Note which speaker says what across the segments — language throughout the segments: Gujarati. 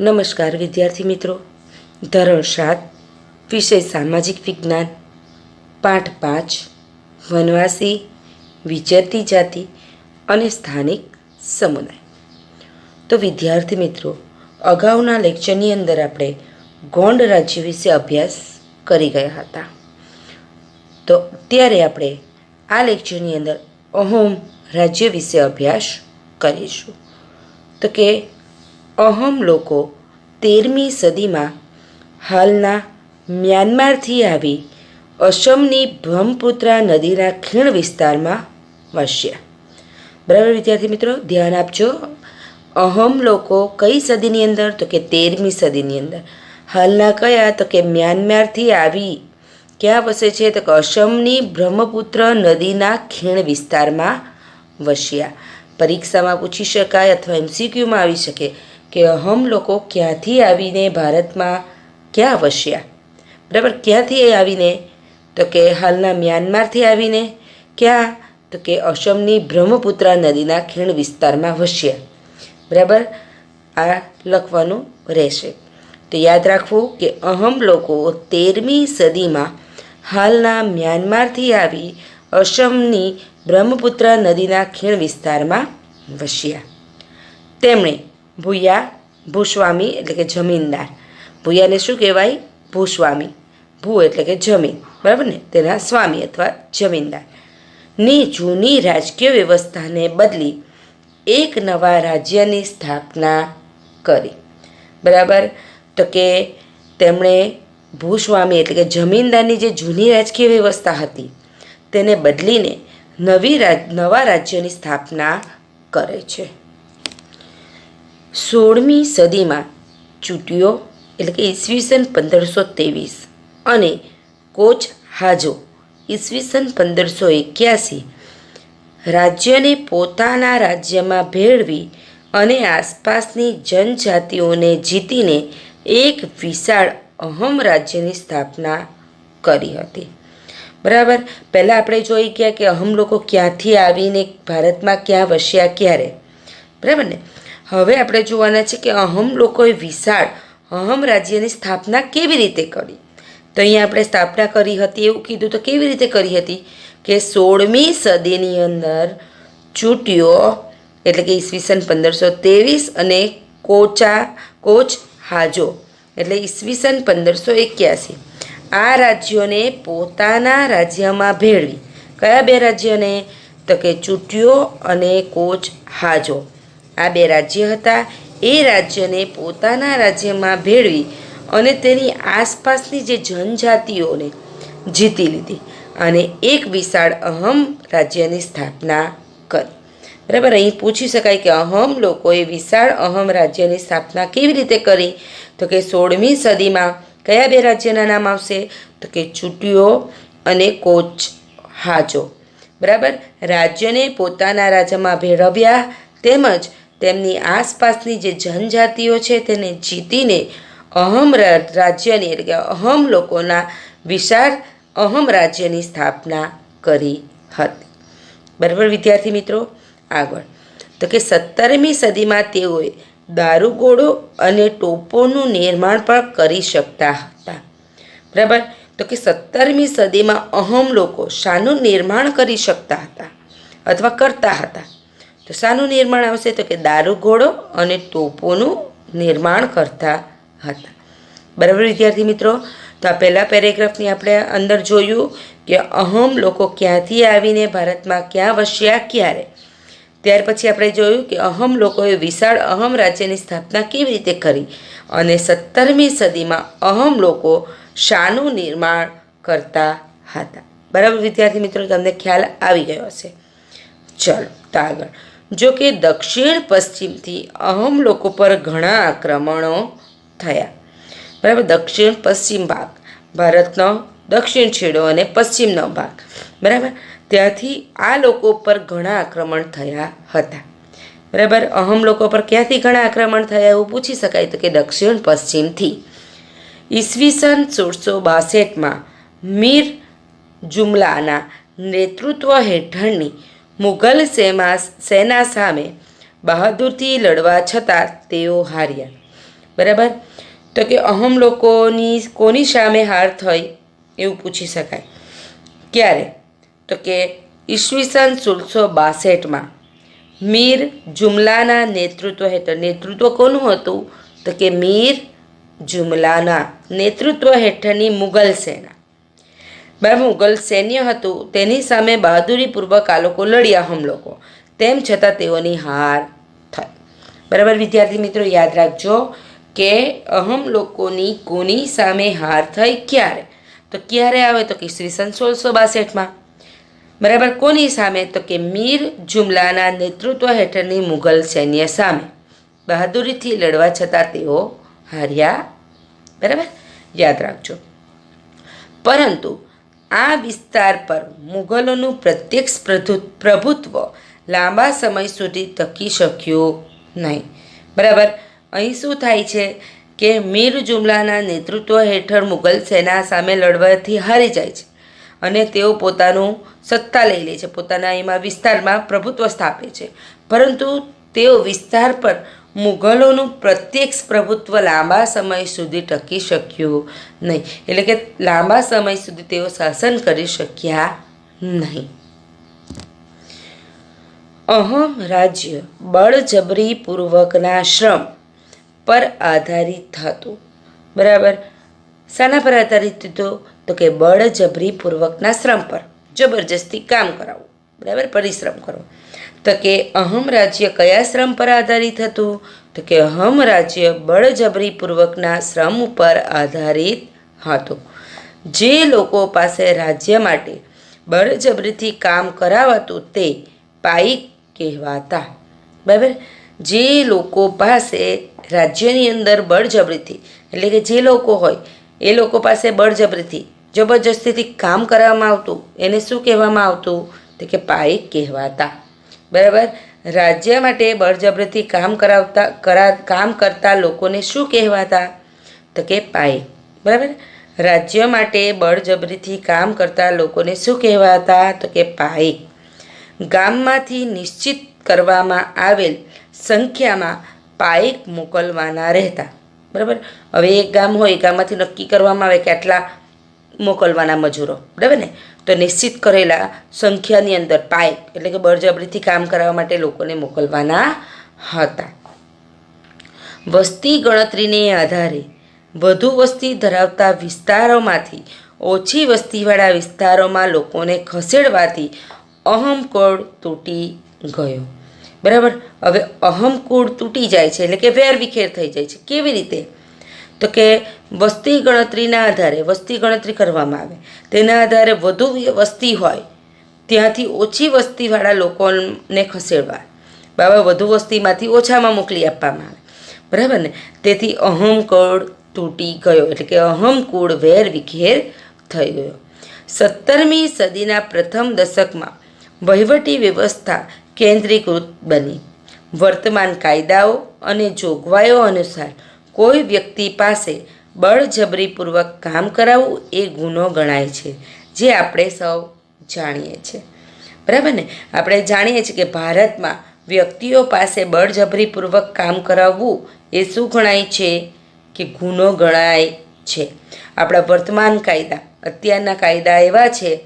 Speaker 1: નમસ્કાર, વિદ્યાર્થી મિત્રો. ધોરણ સાત, વિષય સામાજિક વિજ્ઞાન. પાઠ પાંચ, વનવાસી વિચરતી જાતિ અને સ્થાનિક સમુદાય. તો વિદ્યાર્થી મિત્રો, અગાઉના લેક્ચરની અંદર આપણે ગોંડ રાજ્ય વિશે અભ્યાસ કરી ગયા હતા. તો ત્યારે આપણે આ લેક્ચરની અંદર અહોમ રાજ્ય વિશે અભ્યાસ કરીશું. તો કે અહમ લોકો તેરમી સદીમાં હાલના મ્યાનમારથી આવી અસમની બ્રહ્મપુત્રા નદીના ખીણ વિસ્તારમાં વસ્યા. બરાબર વિદ્યાર્થી મિત્રો, ધ્યાન આપજો. અહમ લોકો કઈ સદીની અંદર? તો કે તેરમી સદીની અંદર. હાલના કયા? તો કે મ્યાનમારથી આવી. ક્યાં વસે છે? તો કે અસમની બ્રહ્મપુત્ર નદીના ખીણ વિસ્તારમાં વસ્યા. પરીક્ષામાં પૂછી શકાય અથવા એમસીક્યુમાં આવી શકે. કે અહમ લોકો ક્યાંથી આવીને ભારતમાં ક્યાં વસ્યા? બરાબર, ક્યાંથી આવીને? તો કે હાલના મ્યાનમારથી આવીને. ક્યાં? તો કે અસમની બ્રહ્મપુત્રા નદીના ખીણ વિસ્તારમાં વસ્યા. બરાબર, આ લખવાનું રહેશે. તો યાદ રાખવું કે અહમ લોકો તેરમી સદીમાં હાલના મ્યાનમારથી આવી અસમની બ્રહ્મપુત્રા નદીના ખીણ વિસ્તારમાં વસ્યા. તેમણે ભૂયા ભૂસ્વામી એટલે કે જમીનદાર. ભૂયાને શું કહેવાય? ભૂસ્વામી. ભૂ એટલે કે જમીન. બરાબર ને? તેના સ્વામી અથવા જમીનદાર. ની જૂની રાજકીય વ્યવસ્થાને બદલી એક નવા રાજ્યની સ્થાપના કરી. બરાબર? તો કે તેમણે ભૂસ્વામી એટલે કે જમીનદારની જે જૂની રાજકીય વ્યવસ્થા હતી, તેને બદલીને નવી રાજ, નવા રાજ્યની સ્થાપના કરે છે. સોળમી સદીમાં ચૂંટીઓ એટલે કે ઈસવીસન પંદરસો ત્રેવીસ. અને કોચ હાજો, ઈસવીસન પંદરસો એક્યાસી. રાજ્યને પોતાના રાજ્યમાં ભેળવી અને આસપાસની જનજાતિઓને જીતીને એક વિશાળ અહમ રાજ્યની સ્થાપના કરી હતી. બરાબર? પહેલાં આપણે જોઈ ગયા કે અહમ લોકો ક્યાંથી આવીને ભારતમાં ક્યાં વસ્યા, ક્યારે? બરાબર ને? હવે આપણે જોવાના છે કે અહમ લોકોએ વિશાળ અહમ રાજ્યની સ્થાપના કેવી રીતે કરી? તો અહીંયા આપણે સ્થાપના કરી હતી, એવું કીધું તો કેવી રીતે કરી હતી? કે સોળમી સદીની અંદર ચૂંટીઓ એટલે કે ઈસવીસન પંદરસો ત્રેવીસ અને કોચા, કોચ હાજો, એટલે ઈસવીસન પંદરસો એક્યાસી. આ રાજ્યોને પોતાના રાજ્યમાં ભેળવી. કયા બે રાજ્યને? તો કે ચૂંટીઓ અને કોચ હાજો. આ બે રાજ્ય હતા. એ રાજ્યને પોતાના રાજ્યમાં ભેળવી અને તેની આસપાસની જે જનજાતિઓને જીતી લીધી અને એક વિશાળ અહમ રાજ્યની સ્થાપના કરી. બરાબર? અહીં પૂછી શકાય કે અહમ લોકોએ વિશાળ અહમ રાજ્યની સ્થાપના કેવી રીતે કરી? તો કે સોળમી સદીમાં કયા બે રાજ્યના નામ આવશે? તો કે ચૂંટીઓ અને કોચ હાજો બરાબર? રાજ્યને પોતાના રાજ્યમાં ભેળવ્યા તેમજ તેમની આસપાસની જે જનજાતિઓ છે તેને જીતીને અહમ રાજ્યની એટલે કે અહમ લોકોના વિશાળ અહમ રાજ્યની સ્થાપના કરી હતી. બરાબર વિદ્યાર્થી મિત્રો? આગળ. તો કે સત્તરમી સદીમાં તેઓએ દારૂગોળો અને ટોપોનું નિર્માણ પણ કરી શકતા હતા. બરાબર? તો કે સત્તરમી સદીમાં અહમ લોકો શાનું નિર્માણ કરી શકતા હતા અથવા કરતા હતા. તો શાનું નિર્માણ આવશે તો કે દારૂગોળો અને તોપોનું નિર્માણ કરતા હતા. બરાબર વિદ્યાર્થી મિત્રો? તો આ પહેલાં પેરેગ્રાફની આપણે અંદર જોયું કે અહમ લોકો ક્યાંથી આવીને ભારતમાં ક્યાં વસ્યા, ક્યારે? ત્યાર પછી આપણે જોયું કે અહમ લોકોએ વિશાળ અહમ રાજ્યની સ્થાપના કેવી રીતે કરી અને સત્તરમી સદીમાં અહમ લોકો શાનું નિર્માણ કરતા હતા. બરાબર વિદ્યાર્થી મિત્રો, તમને ખ્યાલ આવી ગયો હશે. ચલો, તો આગળ. જો કે દક્ષિણ પશ્ચિમથી અહમ લોકો પર ઘણા આક્રમણો થયા. બરાબર, દક્ષિણ પશ્ચિમ ભાગ, ભારતનો દક્ષિણ છેડો અને પશ્ચિમનો ભાગ. બરાબર, ત્યાંથી આ લોકો પર ઘણા આક્રમણ થયા હતા. બરાબર, અહમ લોકો પર ક્યાંથી ઘણા આક્રમણ થયા એવું પૂછી શકાય તો કે દક્ષિણ પશ્ચિમથી. ઈસવીસન સોળસો બાસઠમાં મીર જુમલાના નેતૃત્વ હેઠળની મુઘલ સેમા સેના સામે બહાદુરથી લડવા છતાં તેઓ હાર્યા. બરાબર? તો કે અહમ લોકોની કોની સામે હાર થઈ એવું પૂછી શકાય. ક્યારે? તો કે ઈસવીસન સોળસો બાસઠમાં મીર જુમલાના નેતૃત્વ હેઠળ, નેતૃત્વ કોનું હતું? તો કે મીર જુમલાના નેતૃત્વ હેઠળની મુઘલ સેના. બરાબર મુગલ સૈન્ય હતું. તેની સામે બહાદુરીપૂર્વક આ લોકો લડ્યા હમ લોકો તેમ છતાં તેઓની હાર થઈ. બરાબર વિદ્યાર્થી મિત્રો, યાદ રાખજો કે અહમ લોકોની કોની સામે હાર થઈ ક્યારે? તો ક્યારે આવે? તો કે ઈસવીસન સોળસો બાસઠમાં. બરાબર કોની સામે? તો કે મીર જુમલાના નેતૃત્વ હેઠળની મુઘલ સૈન્ય સામે. બહાદુરીથી લડવા છતાં તેઓ હાર્યા. બરાબર? યાદ રાખજો. પરંતુ આ વિસ્તાર પર મુગલોનું પ્રત્યક્ષ પ્રભુત્વ લાંબા સમય સુધી ટકી શક્યું નહીં. બરાબર? અહીં શું થાય છે કે મીર જુમલાના નેતૃત્વ હેઠળ મુઘલ સેના સામે લડવાથી હારી જાય છે અને તેઓ પોતાનું સત્તા લઈ લે છે. પોતાના એમાં વિસ્તારમાં પ્રભુત્વ સ્થાપે છે. પરંતુ તેઓ વિસ્તાર પર મુઘલોનું પ્રત્યક્ષ પ્રભુત્વ લાંબા સમય સુધી ટકી શક્યું નહીં. એટલે કે લાંબા સમય સુધી તેઓ શાસન કરી શક્યા નહીં. અહમ રાજ્ય બળજબરીપૂર્વકના શ્રમ પર આધારિત હતું. બરાબર? શાના પર આધારિત હતું તો કે બળજબરીપૂર્વકના શ્રમ પર. જબરજસ્તી કામ કરાવવું. બરાબર? પરિશ્રમ કરવો. તો કે અહમ રાજ્ય કયા શ્રમ પર આધારિત હતું? તો કે અહમ રાજ્ય બળજબરીપૂર્વકના શ્રમ ઉપર આધારિત હતું. જે લોકો પાસે રાજ્ય માટે બળજબરીથી કામ કરાવાતું તે પાઈક કહેવાતા. બરાબર? જે લોકો પાસે રાજ્યની અંદર બળજબરીથી, એટલે કે જે લોકો હોય, એ લોકો પાસે બળજબરીથી જબરજસ્તીથી કામ કરવામાં આવતું, એને શું કહેવામાં આવતું? તો કે પાઈક કહેવાતા. બરાબર? રાજ્ય માટે બળજબરથી કામ કરાવતા, કરા, કામ કરતા લોકોને શું કહેવાતા? તો કે પાય બરાબર? રાજ્ય માટે બળજબરીથી કામ કરતા લોકોને શું કહેવાતા? તો કે પાઈક ગામમાંથી નિશ્ચિત કરવામાં આવેલ સંખ્યામાં પાઈક મોકલવાના રહેતા. બરાબર? હવે એક ગામ હોય, ગામમાંથી નક્કી કરવામાં આવે કે આટલા મોકલવાના મજૂરો, બરાબર ને? તો નિશ્ચિત કરેલા સંખ્યાની અંદર પાઇપ, એટલે કે બળજબરીથી કામ કરાવવા માટે લોકોને મોકલવાના હતા. વસ્તી ગણતરીને આધારે વધુ વસ્તી ધરાવતા વિસ્તારોમાંથી ઓછી વસ્તીવાળા વિસ્તારોમાં લોકોને ખસેડવાથી અહમકોળ તૂટી ગયો. બરાબર? હવે અહમકોળ તૂટી જાય છે, એટલે કે વેરવિખેર થઈ જાય છે. કેવી રીતે? તો કે વસ્તી ગણતરીના આધારે, વસ્તી ગણતરી કરવામાં આવે. તેના આધારે વધુ વસ્તી હોય, ત્યાંથી ઓછી વસ્તીવાળા લોકોને ખસેડવા. બાબા, વધુ વસ્તીમાંથી ઓછામાં મોકલી આપવામાં આવે. બરાબર ને? તેથી અહમકુળ તૂટી ગયો, એટલે કે અહમકુળ વેર વિખેર થઈ ગયો. સત્તરમી સદીના પ્રથમ દશકમાં વહીવટી વ્યવસ્થા કેન્દ્રીકૃત બની. વર્તમાન કાયદાઓ અને જોગવાઈઓ અનુસાર કોઈ વ્યક્તિ પાસે બળજબરીપૂર્વક કામ કરાવવું એ ગુનો ગણાય છે, જે આપણે સૌ જાણીએ છીએ. બરાબર ને? આપણે જાણીએ છીએ કે ભારતમાં વ્યક્તિઓ પાસે બળજબરીપૂર્વક કામ કરાવવું એ શું ગણાય છે? કે ગુનો ગણાય છે. આપણા વર્તમાન કાયદા, અત્યારના કાયદા એવા છે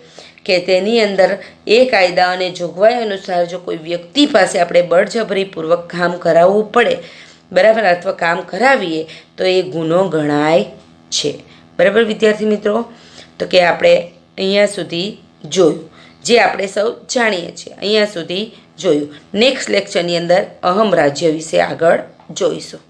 Speaker 1: કે તેની અંદર એ કાયદા અને જોગવાઈ અનુસાર જો કોઈ વ્યક્તિ પાસે આપણે બળજબરીપૂર્વક કામ કરાવવું પડે બરાબર, અથવા કામ કરાવીએ, તો એ ગુનો ગણાય છે. બરાબર, વિદ્યાર્થી મિત્રો? તો કે આપણે અહીંયા સુધી જોયું. જે આપણે સૌ જાણીએ છીએ, અહીંયા સુધી જોયું. નેક્સ્ટ લેક્ચરની અંદર અહમ રાજ્ય વિશે આગળ જોઈશું.